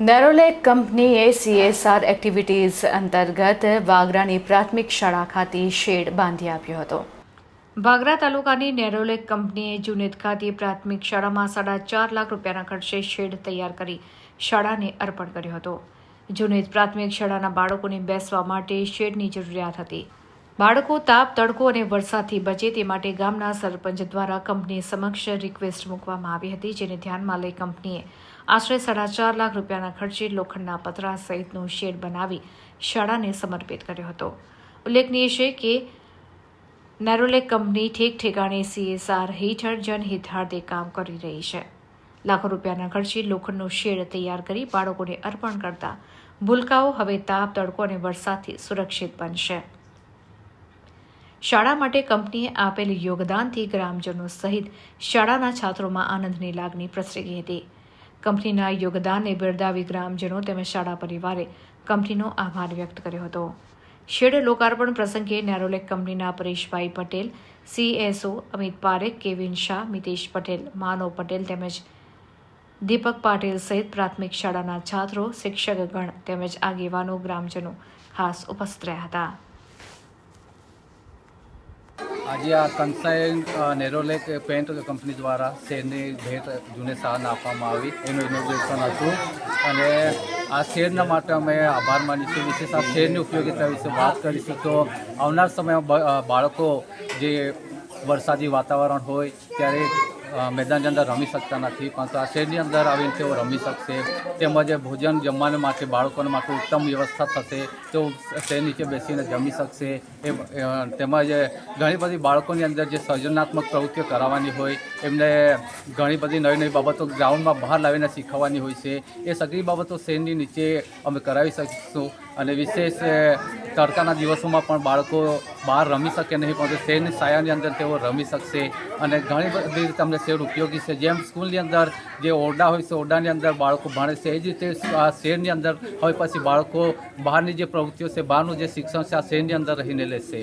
નેરોલેક કંપનીએ CSR activities અંતર્ગત વાગરાની પ્રાથમિક શાળા ખાતે શેડ બાંધી આપ્યો હતો વાગરા તાલુકાની નેરોલેક કંપનીએ જુનેદ ખાતે પ્રાથમિક શાળામાં સાડા ચાર લાખ રૂપિયાના ખર્ચે શેડ તૈયાર કરી શાળાને અર્પણ કર્યો હતો જુનેદ પ્રાથમિક શાળાના બાળકોને બેસવા માટે શેડની જરૂરિયાત હતી બાળકો તાપ, તડકો અને વરસાદથી બચે તે માટે ગામના સરપંચ દ્વારા કંપની સમક્ષ રિક્વેસ્ટ મૂકવામાં આવી હતી, જેને ધ્યાનમાં લઈ કંપનીએ આશરે સાડા ચાર લાખ રૂપિયાના ખર્ચે લોખંડના પતરા સહિતનું શેડ બનાવી શાળાને સમર્પિત કર્યો હતો. ઉલ્લેખનીય છે કે નેરોલેક કંપની ઠેક ઠેકાણે સીએસઆર હેઠળ જનહિતાર્થે કામ કરી રહી છે. લાખો રૂપિયાના ખર્ચે લોખંડનો શેડ તૈયાર કરી બાળકોને અર્પણ કરતા ભૂલકાઓ હવે તાપ, તડકો અને વરસાદથી સુરક્ષિત બનશે. શાળા માટે કંપનીએ આપેલ યોગદાનથી ગ્રામજનો સહિત શાળાના છાત્રોમાં આનંદની લાગણી પ્રસરી ગઈ હતી. કંપનીના યોગદાનને બિરદાવી ગ્રામજનો તેમજ શાળા પરિવારે કંપનીનો આભાર વ્યક્ત કર્યો હતો. શેડ લોકાર્પણ પ્રસંગે નેરોલેક કંપનીના પરેશભાઈ પટેલ, સીએસઓ અમિત પારેખ, કેવિન શાહ, મિતેશ પટેલ માનવ પટેલ તેમજ દીપક પાટીલ સહિત પ્રાથમિક શાળાના છાત્રો, શિક્ષકગણ તેમજ આગેવાનો ગ્રામજનો ખાસ ઉપસ્થિત રહ્યા હતા. આજે આ કન્સાઇન નેરોલેક પેન્ટ કંપની દ્વારા શેરની ભેટ જૂને સાન આપવામાં આવી. એનું ઇનોગ્રેશન હતું. અને આ શેરના માટે અમે આભાર માનીશું વિશેષ આ શેરની ઉપયોગિતા વિશે વાત કરીશું તો આવનાર સમયમાં બાળકો જે વરસાદી વાતાવરણ હોય, ત્યારે મેદાનની અંદર રમી શકતા નથી. પરંતુ આ શહેરની અંદર આવીને તેઓ રમી શકશે. તેમજ ભોજન જમવાને માટે બાળકોને માટે ઉત્તમ વ્યવસ્થા થશે. તેઓ શેર નીચે બેસીને જમી શકશે. એ તેમજ ઘણી બધી બાળકોની અંદર જે સર્જનાત્મક પ્રવૃત્તિઓ કરાવવાની હોય, એમને ઘણી બધી નવી નવી બાબતો ગ્રાઉન્ડમાં બહાર લાવીને શીખવવાની હોય છે. એ સગળી બાબતો શહેરની નીચે અમે કરાવી શકીશું. અને વિશેષ તડકાના દિવસોમાં પણ બાળકો બહાર રમી શકે નહીં, પરંતુ શેરની સાયાની અંદર તેઓ રમી શકશે. અને ઘણી બધી રીતે અમને શેર ઉપયોગી છે. જેમ સ્કૂલની અંદર જે ઓરડા હોય છે, ઓરડાની અંદર બાળકો ભણે છે, એ જ રીતે આ શેરની અંદર હવે પછી બાળકો બહારની જે પ્રવૃત્તિઓ છે, બહારનું જે શિક્ષણ છે, આ શેરની અંદર રહીને લેશે.